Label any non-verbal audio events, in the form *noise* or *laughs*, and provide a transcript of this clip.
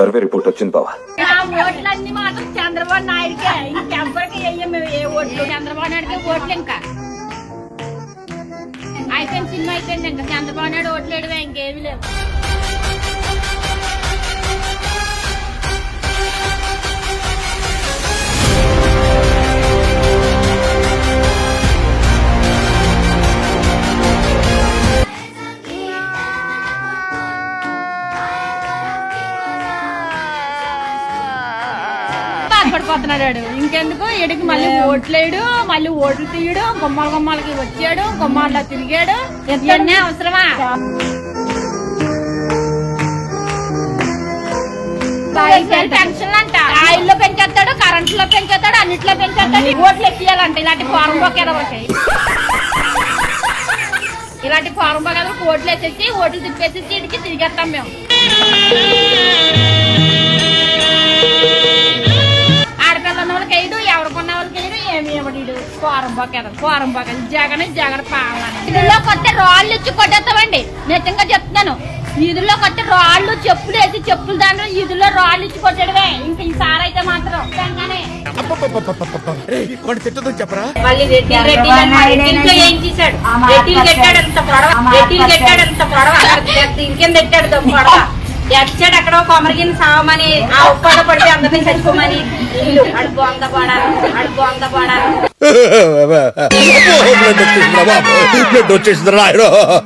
Survey report వచ్చింది బావా. ఓట్లన్నీ మాత్రం చంద్రబాబు నాయుడికే. ఇంకెవ్వరికి వేయం మేము ఏ ఓట్లు? చంద్రబాబు నాయుడుకే ఓట్లు ఇంకా. అయిపోయింది సినిమా అయిపోయింది ఇంకా చంద్రబాబు నాయుడు ఓట్లు వేయడమే ఇంకేమీ లేవు. బాధపడిపోతున్నాడు వాడు. ఇంకెందుకు? ఎడికి మళ్ళీ ఓట్లేడు మళ్ళీ ఓట్లు తీయడు గుమ్మల గుమ్మలకి వచ్చాడు గుమ్మాల్లో తిరిగాడు. ఇవన్నీ అవసరమా? పెన్షన్ అంట ఆయిల్లో పెంచేస్తాడు కరెంట్లో పెంచేస్తాడు అన్నిట్లో పెంచేస్తాడు ఓట్లు ఎక్కియాలంట. ఇలాంటి ఫారం బొక్కేదో ఒకటి. ఇలాంటి ఫారం బొక్కలు ఓట్లు వేసేసి ఓట్లు తిప్పేసి ఇడికి తిరిగేస్తాం మేము. కోరం బొక్కదు కోరం జగన్ జగన్ పాలన. ఇదిలో కొత్త రాళ్ళు ఇచ్చి కొట్టేస్తామండి. నిజంగా చెప్తున్నాను. ఈదుల్లో కొత్త రాళ్ళు చెప్పులు వేసి చెప్పులు దాంట్లో ఈదుల్లో రాళ్ళు ఇచ్చి కొట్టడమే. ఇంకా ఈసారి అయితే మాత్రం చెప్పరా? మళ్ళీ ఏం చేశాడు? రెడ్డిలు పొడవ రెడ్డిలు పొడవ ఇంకెంత పెట్టాడు దొంగ ఎట్ సైడ్ ఎక్కడో కొమరగిని సామని ఆ ఉప్పాడ పడితే అందరినీ చచ్చిపోమని ఇల్లు అడు బొంద పడాలి అడు బొంద పడాలి. *laughs*